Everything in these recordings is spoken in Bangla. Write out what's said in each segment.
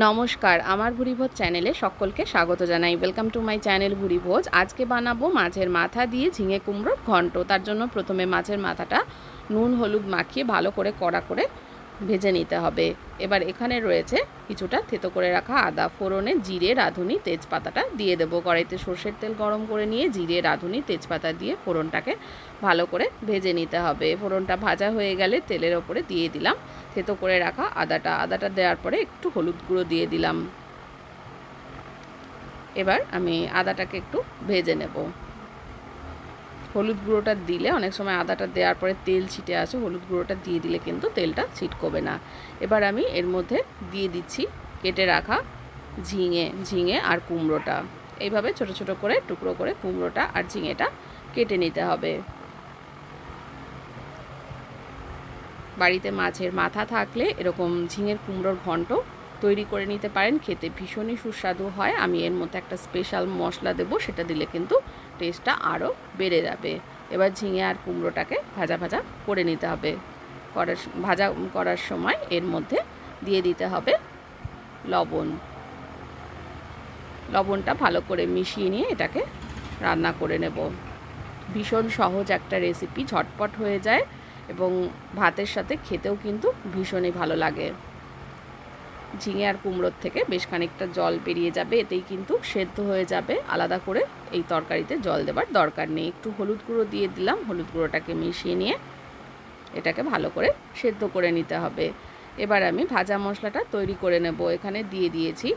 নমস্কার, আমার ভুরিভোজ চ্যানেলে সকলকে স্বাগত জানাই। Welcome to my channel Bhurivoj. আজকে বানাবো মাছের মাথা দিয়ে ঝিঙে কুমড়োর ঘন্ট। তার জন্য প্রথমে মাছের মাথাটা নুন, হলুদ মাখিয়ে ভালো করে কড়া করে ভেজে নিতে হবে। এবার এখানে রয়েছে কিছুটা থেতো করে রাখা আদা, ফোড়নে জিরে, রাঁধুনি, তেজপাতাটা দিয়ে দেবো। কড়াইতে সর্ষের তেল গরম করে নিয়ে জিরে, রাঁধুনি, তেজপাতা দিয়ে ফোড়নটাকে ভালো করে ভেজে নিতে হবে। ফোড়নটা ভাজা হয়ে গেলে তেলের ওপরে দিয়ে দিলাম থেতো করে রাখা আদাটা। আদাটা দেওয়ার পরে একটু হলুদ গুঁড়ো দিয়ে দিলাম। এবার আমি আদাটাকে একটু ভেজে নেব। হলুদ গুঁড়োটা দিলে অনেক সময় আদাটা দেওয়ার পরে তেল ছিটে আসে, হলুদ গুঁড়োটা দিয়ে দিলে কিন্তু তেলটা ছিটকবে না। এবার আমি এর মধ্যে দিয়ে দিচ্ছি কেটে রাখা ঝিঙে ঝিঙে আর কুমড়োটা। এইভাবে ছোট ছোট করে, টুকরো করে কুমড়োটা আর ঝিঙেটা কেটে নিতে হবে। বাড়িতে মাছের মাথা থাকলে এরকম ঝিঙের কুমড়োর ঘন্ট তৈরি করে নিতে পারেন। খেতে ভীষণই সুস্বাদু হয়। আমি এর মধ্যে একটা স্পেশাল মশলা দেবো। সেটা দিলে কিন্তু টেস্টটা আরও বেড়ে যাবে। এবার ঝিঙে আর কুমড়োটাকে ভাজা ভাজা করে নিতে হবে। করার ভাজা করার সময় এর মধ্যে দিয়ে দিতে হবে লবণ। লবণটা ভালো করে মিশিয়ে নিয়ে এটাকে রান্না করে নেব। ভীষণ সহজ একটা রেসিপি ঝটপট হয়ে যায় এবং ভাতের সাথে খেতেও কিন্তু ভীষণই ভালো লাগে। ঝিঙে আর কুমড়োর থেকে বেশ খানিকটা জল বেরিয়ে যাবে, এতেই কিন্তু সেদ্ধ হয়ে যাবে। আলাদা করে এই তরকারিতে জল দেবার দরকার নেই। একটু হলুদ গুঁড়ো দিয়ে দিলাম, হলুদ গুঁড়োটাকে মিশিয়ে নিয়ে এটাকে ভালো করে সেদ্ধ করে নিতে হবে। এবার আমি ভাজা মশলাটা তৈরি করে নেব। এখানে দিয়ে দিয়েছি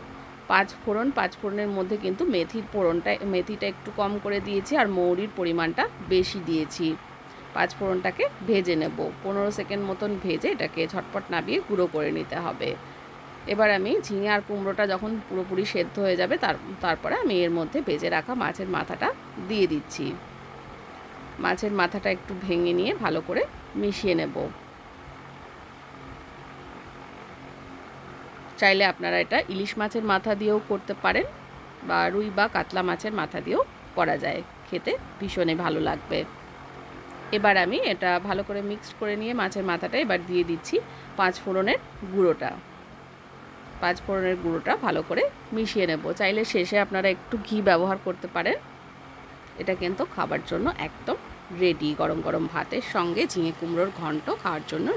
পাঁচ ফোড়ন। পাঁচ ফোড়নের মধ্যে কিন্তু মেথির ফোড়নটা, মেথিটা একটু কম করে দিয়েছি আর মৌরির পরিমাণটা বেশি দিয়েছি। পাঁচ ফোড়নটাকে ভেজে নেব। পনেরো সেকেন্ড মতন ভেজে এটাকে ঝটপট নাবিয়ে গুঁড়ো করে নিতে হবে। এবার আমি ঝিঙে আর কুমড়োটা যখন পুরোপুরি সেদ্ধ হয়ে যাবে, তার, তারপরে আমি এর মধ্যে ভেজে রাখা মাছের মাথাটা দিয়ে দিচ্ছি। মাছের মাথাটা একটু ভেঙে নিয়ে ভালো করে মিশিয়ে নেব। চাইলে আপনারা এটা ইলিশ মাছের মাথা দিয়েও করতে পারেন বা রুই বা কাতলা মাছের মাথা দিয়েও করা যায়। খেতে ভীষণই ভালো লাগবে। এবার আমি এটা ভালো করে মিক্সড করে নিয়ে মাছের মাথাটা এবার দিয়ে দিচ্ছি পাঁচ ফোড়নের গুঁড়োটা। পাঁচ ফোড়নের গুঁড়োটা ভালো করে মিশিয়ে নেব। চাইলে শেষে আপনারা একটু ঘি ব্যবহার করতে পারেন। এটা কিন্তু খাবার জন্য একদম রেডি গরম গরম ভাতের সঙ্গে ঝিঙে কুমড়োর ঘন্ট খাওয়ার জন্য